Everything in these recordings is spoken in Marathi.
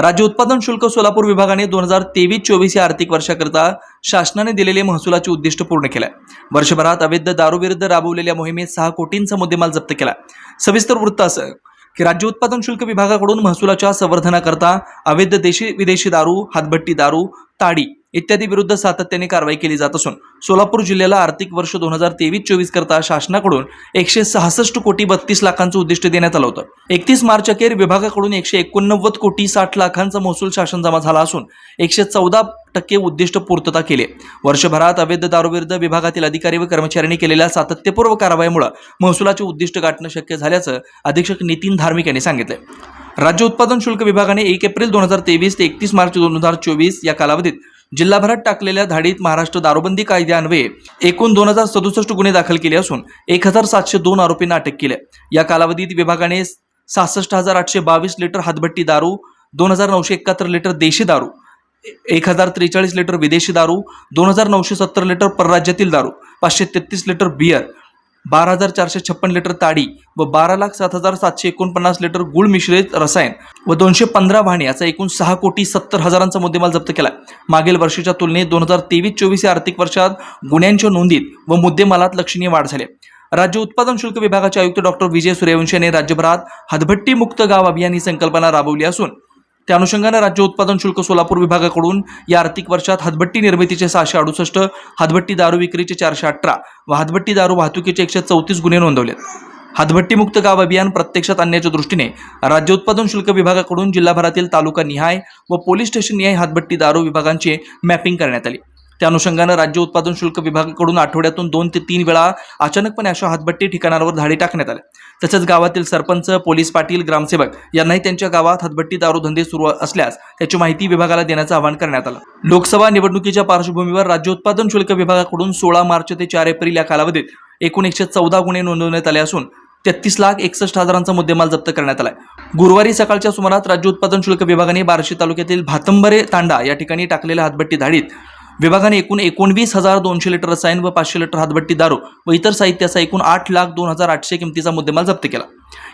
राज्य उत्पादन शुल्क सोलापूर विभागाने दोन हजार तेवीस चोवीस या आर्थिक वर्षाकरता शासनाने दिलेले महसुलाचे उद्दिष्ट पूर्ण केलं वर्षभरात अवैध दारूविरुद्ध राबवलेल्या मोहिमेत सहा कोटींचा मुद्देमाल जप्त केला. सविस्तर वृत्त असं की राज्य उत्पादन शुल्क विभागाकडून महसुलाच्या संवर्धनाकरता अवैध देशी विदेशी दारू हातभट्टी दारू ताडी इत्यादी विरुद्ध सातत्याने कारवाई केली जात असून सोलापूर जिल्ह्याला आर्थिक वर्ष दोन हजार तेवीस चोवीस करता शासनाकडून एकशे सहासष्ट कोटी बत्तीस लाखांचं उद्दिष्ट देण्यात आलं होतं. एकतीस मार्च अखेर विभागाकडून एकशे एकोणनव्वद कोटी साठ लाखांचा महसूल शासन जमा झाला असून एकशे चौदा टक्के उद्दिष्ट पूर्तता केली वर्षभरात अवैध दारूविरुद्ध विभागातील अधिकारी व कर्मचाऱ्यांनी केलेल्या सातत्यपूर्व कारवाईमुळे महसुलाचे उद्दिष्ट गाठणं शक्य झाल्याचं अधीक्षक नितीन धार्मिक यांनी सांगितलंय. राज्य उत्पादन शुल्क विभागाने एक एप्रिल दोन हजार तेवीस ते एकतीस मार्च दोन हजार चोवीस या कालावधीत जिल्हाभरात टाकलेल्या धाडीत महाराष्ट्र दारूबंदी कायद्यान्वये एकूण दोन हजार सदुसष्ट गुन्हे दाखल केले असून एक हजार सातशे दोन आरोपींना अटक केली या कालावधीत विभागाने सहासष्ट हजार आठशे बावीस लिटर हातभट्टी दारू दोन हजार नऊशे एकाहत्तर लिटर देशी दारू एक हजार त्रेचाळीस लिटर विदेशी दारू दोन हजार नऊशे सत्तर लिटर परराज्यातील दारू पाचशे तेहतीस लिटर बियर बारा हजार चारशे छप्पन लिटर ताडी व बारा लाख सात हजार सातशे एकोणपन्नास लिटर गुळ मिश्रित रसायन व दोनशे पंधरा वाहने याचा एकूण सहा कोटी सत्तर हजारांचा मुद्देमाल जप्त केला. मागील वर्षीच्या तुलनेत दोन हजार तेवीस चोवीस या आर्थिक वर्षात गुन्ह्यांच्या नोंदीत व मुद्देमालात लक्षणीय वाढ झाली. राज्य उत्पादन शुल्क विभागाचे आयुक्त डॉक्टर विजय सूर्यवंशी यांनी राज्यभरात हदभट्टी मुक्त गाव अभियान ही संकल्पना राबवली असून त्या अनुषंगानं राज्य उत्पादन शुल्क सोलापूर विभागाकडून या आर्थिक वर्षात हातभट्टी निर्मितीचे सहाशे अडुसष्ट हातभट्टी दारू विक्रीचे चारशे अठरा व हातभट्टी दारू वाहतुकीचे एकशे चौतीस गुन्हे नोंदवलेत हातभट्टीमुक्त गाव अभियान प्रत्यक्षात आणण्याच्या दृष्टीने राज्य उत्पादन शुल्क विभागाकडून जिल्हाभरातील तालुका निहाय व पोलीस स्टेशन निहाय हातभट्टी दारू विभागांचे मॅपिंग करण्यात आली. त्या अनुषंगानं राज्य उत्पादन शुल्क विभागाकडून आठवड्यातून दोन ते तीन वेळा अचानकपणे अशा हातभट्टी ठिकाणांवर धाडी टाकण्यात आल्या. तसंच गावातील सरपंच पोलीस पाटील ग्रामसेवक यांनाही त्यांच्या गावात हातभट्टी दारूधंदे सुरू असल्यास त्याची माहिती विभागाला देण्याचं आवाहन करण्यात आलं. लोकसभा निवडणुकीच्या पार्श्वभूमीवर राज्य उत्पादन शुल्क विभागाकडून सोळा मार्च ते चार एप्रिल या कालावधीत एकूण एकशे चौदा गुन्हे नोंदवण्यात आले असून तेहतीस लाख एकसष्ट हजारांचा मुद्देमाल जप्त करण्यात आलाय. गुरुवारी सकाळच्या सुमारात राज्य उत्पादन शुल्क विभागाने बार्शी तालुक्यातील भातंबरे तांडा या ठिकाणी टाकलेल्या हातभट्टी धाडीत विभागाने एकूण एकोणवीस हजार दोनशे लिटर रसायन व पाचशे लिटर हातभट्टी दारू व इतर साहित्याचा एकूण आठ लाख दोन हजार आठशे किमतीचा मुद्देमाल जप्त केला.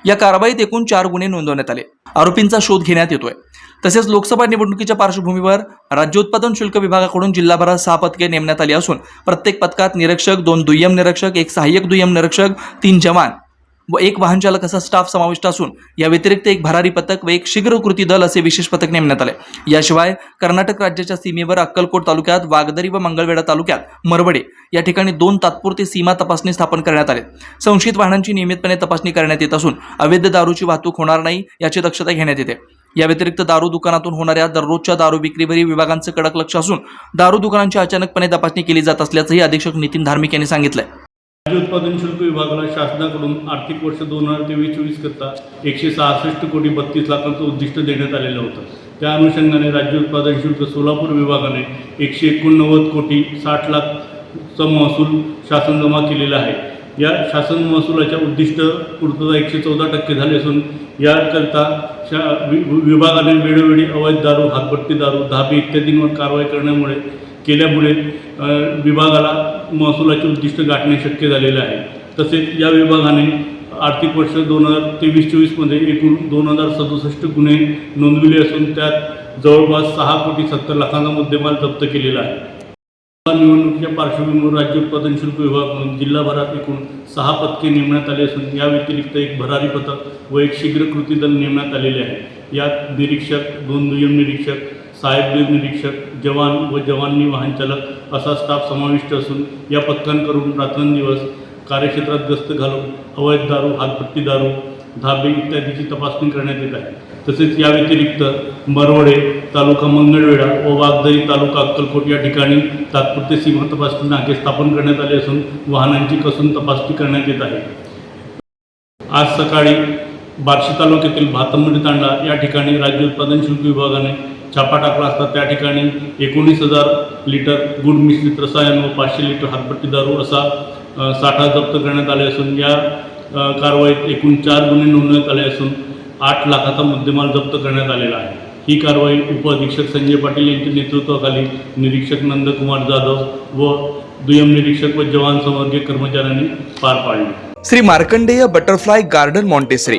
या कारवाईत एकूण चार गुन्हे नोंदवण्यात आले. आरोपींचा शोध घेण्यात येतोय. तसेच लोकसभा निवडणुकीच्या पार्श्वभूमीवर राज्य उत्पादन शुल्क विभागाकडून जिल्हाभरात सहा पथके नेमण्यात आली असून प्रत्येक पथकात निरीक्षक दोन दुय्यम निरीक्षक एक सहाय्यक दुय्यम निरीक्षक तीन जवान व एक वाहन चालक असा स्टाफ समाविष्ट असून या व्यतिरिक्त एक भरारी पथक व एक शीघ्र कृती दल असे विशेष पथक नेमण्यात आले. याशिवाय कर्नाटक राज्याच्या सीमेवर अक्कलकोट तालुक्यात वागदरी व मंगळवेढा तालुक्यात मरवडे या ठिकाणी दोन तात्पुरते सीमा तपासणी स्थापन करण्यात आले. संशयित वाहनांची नियमितपणे तपासणी करण्यात येत असून अवैध दारूची वाहतूक होणार नाही याची दक्षता घेण्यात येते. या व्यतिरिक्त दारू दुकानातून होणाऱ्या दररोजच्या दारू विक्रीवरील विभागांचं कडक लक्ष असून दारू दुकानांची अचानकपणे तपासणी केली जात असल्याचंही अधीक्षक नितीन धार्मिक यांनी सांगितलं राज्य उत्पादन शुल्क विभागाला शासनाकडून आर्थिक वर्ष दोन हजार तेवीस चोवीस करता एकशे सहासष्ट कोटी बत्तीस लाखांचं उद्दिष्ट देण्यात आलेलं होतं. त्या अनुषंगाने राज्य उत्पादन शुल्क सोलापूर विभागाने एकशे एकोणनव्वद कोटी साठ लाखचा महसूल शासन जमा केलेला आहे. या शासन महसुलाच्या उद्दिष्ट पूर्तता एकशे चौदा टक्के झाले असून याकरता शा वि विभागाने वेळोवेळी अवैध दारू हातभट्टी दारू धाबे इत्यादींवर कारवाई करण्यामुळे केल्यामुळे विभागाला महसुलाचे उद्दिष्ट गाठणे शक्य झालेले आहे. तसेच या विभागाने आर्थिक वर्ष दोन हजार तेवीस चोवीसमध्ये एकूण दोन हजार सदुसष्ट गुन्हे नोंदविले असून त्यात जवळपास सहा कोटी सत्तर लाखांचा मुद्देमाल जप्त केलेला आहे. निवडणुकीच्या पार्श्वभूमीवर राज्य उत्पादन शुल्क विभाग म्हणून जिल्हाभरात एकूण सहा पथके नेमण्यात आले असून या व्यतिरिक्त एक भरारी पथक व एक शीघ्र कृती दल नेमण्यात आलेले आहे. यात निरीक्षक दोन दुय्यम निरीक्षक साहेब निरीक्षक जवान व जवानी वाहन चालक असा स्टाफ समाविष्ट असून या पथकांकडून रात्रंदिवस कार्यक्षेत्रात गस्त घालून अवैध दारू हातपट्टी दारू धाबे इत्यादीची तपासणी करण्यात येत आहे. तसेच या व्यतिरिक्त मरवडे तालुका मंगळवेढा व वागदरी तालुका अक्कलकोट या ठिकाणी तात्पुरते सीमा तपासणी नाके स्थापन करण्यात आले असून वाहनांची कसून तपासणी करण्यात येत आहे. आज सकाळी बार्शी तालुक्यातील भातंबडी तांडा या ठिकाणी राज्य उत्पादन शुल्क विभागाने छापा टाकला असता त्या ठिकाणी एकोणीस हजार लिटर गुड मिश्रित रसायन व पाचशे लिटर हातपट्टी दारू असा साठा जप्त करण्यात आले असून या कारवाईत एकूण चार गुन्हे नोंदवण्यात आले असून आठ लाखाचा मुद्देमाल जप्त करण्यात आलेला आहे. ही कारवाई उपअधीक्षक संजय पाटील यांच्या नेतृत्वाखाली निरीक्षक नंदकुमार जाधव व दुय्यम निरीक्षक व जवान संवर्गीय कर्मचाऱ्यांनी पार पाडली. Shri Markandeya butterfly garden Montessori.